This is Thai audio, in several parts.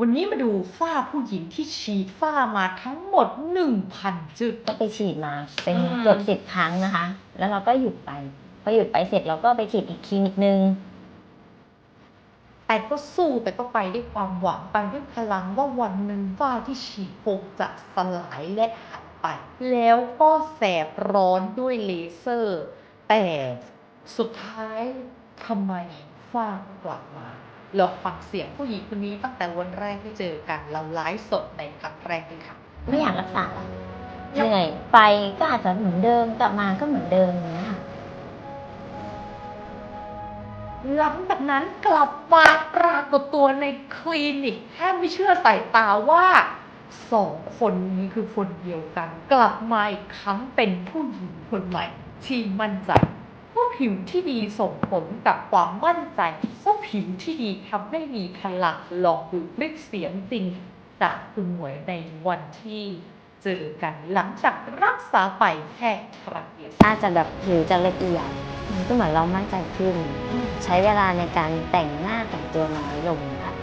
วันนี้มาดูฝ้าผู้หญิงที่ฉีดฝ้ามาทั้งหมด1,000จุด ก็ไปฉีดมาเป็นอืมเกือบสิบครั้งนะคะ แล้วเราก็หยุดไป พอหยุดไปเสร็จเราก็ไปฉีดอีกคลินิกนึง แต่ก็สู้แต่ก็ไปด้วยความหวังไปด้วยพลังว่าวันหนึ่งฝ้าที่ฉีดคงจะสลายและหายไป แล้วก็แสบร้อนด้วยเลเซอร์ แต่สุดท้ายทำไมฝ้ากลับมา ลองฟังเสียงผู้หญิงคนนี้ตั้งแต่วันแรกที่เจอกัน เราไลฟ์สดในครั้งแรกเลยค่ะ ไม่อยากรักษาเหนื่อยไปก็อาจจะเหมือนเดิมกลับมาก็เหมือนเดิมอย่างเงี้ยค่ะหลังจากนั้นกลับมาปรากฏตัวในคลินิกแทบไม่เชื่อสายตาว่าสองคนนี้คือคนเดียวกัน กลับมาอีกครั้งเป็นผู้หญิงคนใหม่ที่มั่นใจว่า ผิวที่ดีส่งผลกับความมั่นใจว่าผิวที่ดีทำให้มีพลังลองดูคลิปเสียงจริงจากคุณหมวยในวันที่เจอกันหลังจากรักษาไปแค่ครั้งเดียวอาจจะแบบผิวจะละเอียดมันก็เหมือนเรามั่นใจขึ้น ใช้เวลาในการแต่งหน้าแต่งตัวน้อยลงค่ะ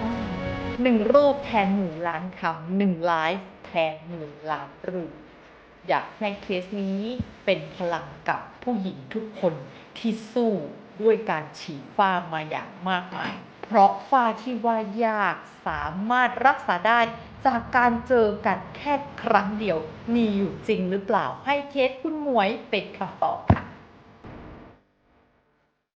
หนึ่งรูปแทนหนึ่งล้านคำหนึ่งไลฟ์แทนหนึ่งล้านรูป อยากให้เคสนี้เป็นพลังกับผู้หญิงทุกคนที่สู้ด้วยการฉีดฝ้ามาอย่างมากมาย เพราะฝ้าที่ว่ายากสามารถรักษาได้จากการเจอกันแค่ครั้งเดียว มีอยู่จริงหรือเปล่าให้เคสคุณหมวยเป็นคำตอบค่ะ